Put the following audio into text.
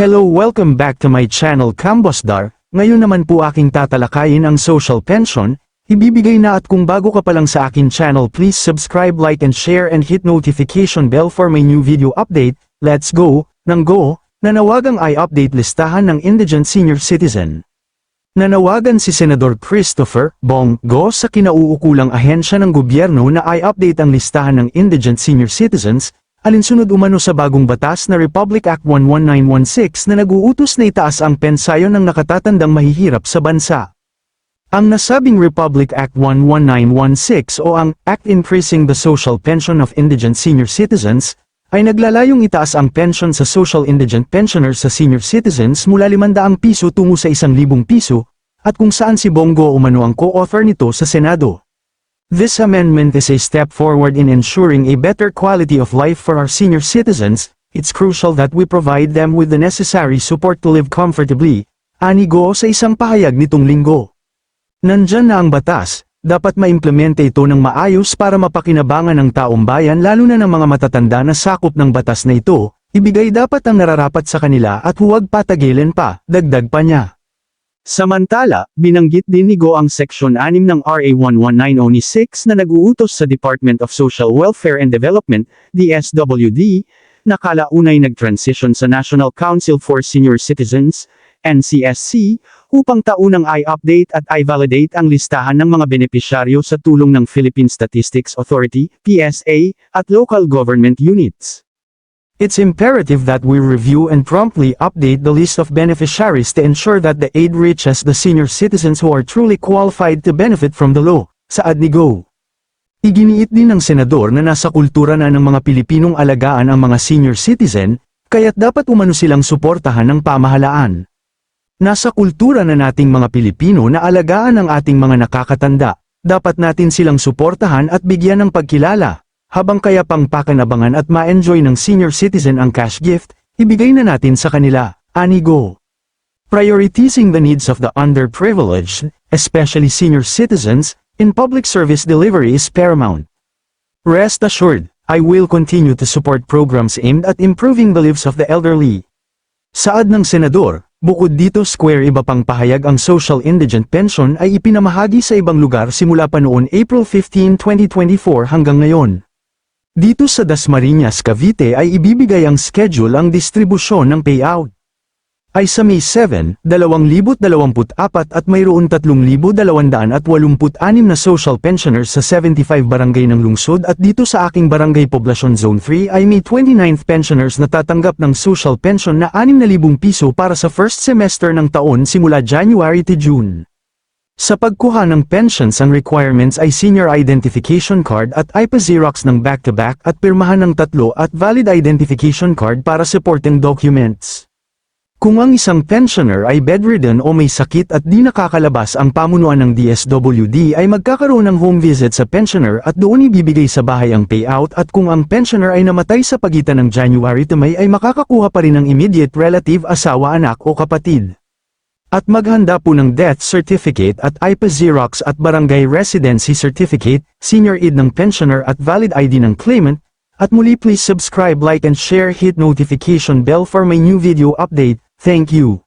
Hello welcome back to my channel Kambosdar, ngayon naman po aking tatalakayin ang social pension, ibibigay na at kung bago ka pa lang sa akin channel please subscribe like and share and hit notification bell for my new video update, let's go, nang go, nanawagang i-update listahan ng indigent senior citizen. Nanawagan si Senador Christopher Bong Go sa kinauukulang ahensya ng gobyerno na i-update ang listahan ng indigent senior citizens, alinsunod umano sa bagong batas na Republic Act 11916 na nag-uutos na itaas ang pensayon ng nakatatandang mahihirap sa bansa. Ang nasabing Republic Act 11916 o ang Act Increasing the Social Pension of Indigent Senior Citizens ay naglalayong itaas ang pension sa social indigent pensioners sa senior citizens mula 500 piso tungo sa 1,000 piso, at kung saan si Bongo umano ang co-author nito sa Senado. This amendment is a step forward in ensuring a better quality of life for our senior citizens, it's crucial that we provide them with the necessary support to live comfortably, ani Go sa isang pahayag nitong linggo. Nandyan na ang batas, dapat maimplemente ito ng maayos para mapakinabangan ng taong bayan lalo na ng mga matatanda na sakop ng batas na ito, ibigay dapat ang nararapat sa kanila at huwag patagilin pa, dagdag pa niya. Samantala, binanggit din ni Go ang Seksyon 6 ng RA 11906 na nag-uutos sa Department of Social Welfare and Development, DSWD, na kalaunay nag-transition sa National Council for Senior Citizens, NCSC, upang taunang i-update at i-validate ang listahan ng mga benepisyaryo sa tulong ng Philippine Statistics Authority, PSA, at local government units. It's imperative that we review and promptly update the list of beneficiaries to ensure that the aid reaches the senior citizens who are truly qualified to benefit from the law, saad ni Go. Iginiit din ng senador na nasa kultura na ng mga Pilipinong alagaan ang mga senior citizen, kaya't dapat umano silang suportahan ng pamahalaan. Nasa kultura na nating mga Pilipino na alagaan ang ating mga nakakatanda, dapat natin silang suportahan at bigyan ng pagkilala, habang kaya pang pakanabangan at ma-enjoy ng senior citizen ang cash gift, ibigay na natin sa kanila, ani Go. Prioritizing the needs of the underprivileged, especially senior citizens, in public service delivery is paramount. Rest assured, I will continue to support programs aimed at improving the lives of the elderly. Saad ng senador, bukod dito square iba pang pahayag ang social indigent pension ay ipinamahagi sa ibang lugar simula pa noon April 15, 2024 hanggang ngayon. Dito sa Dasmariñas, Cavite ay ibibigay ang schedule ang distribusyon ng payout. Ay sa May 7, 2024 at mayroon 3,286 na social pensioners sa 75 barangay ng lungsod at dito sa aking barangay Poblacion Zone 3 ay may 29th pensioners na tatanggap ng social pension na 6,000 piso para sa first semester ng taon simula January to June. Sa pagkuha ng pensions ang requirements ay senior identification card at IPA Xerox ng back-to-back at pirmahan ng tatlo at valid identification card para supporting documents. Kung ang isang pensioner ay bedridden o may sakit at di nakakalabas ang pamunuan ng DSWD ay magkakaroon ng home visit sa pensioner at doon ibibigay sa bahay ang payout at kung ang pensioner ay namatay sa pagitan ng January to May ay makakakuha pa rin ng immediate relative asawa anak o kapatid. At maghanda po ng death certificate at IPA Xerox at barangay residency certificate, senior aid ng pensioner at valid ID ng claimant, at muli please subscribe like and share hit notification bell for my new video update, thank you.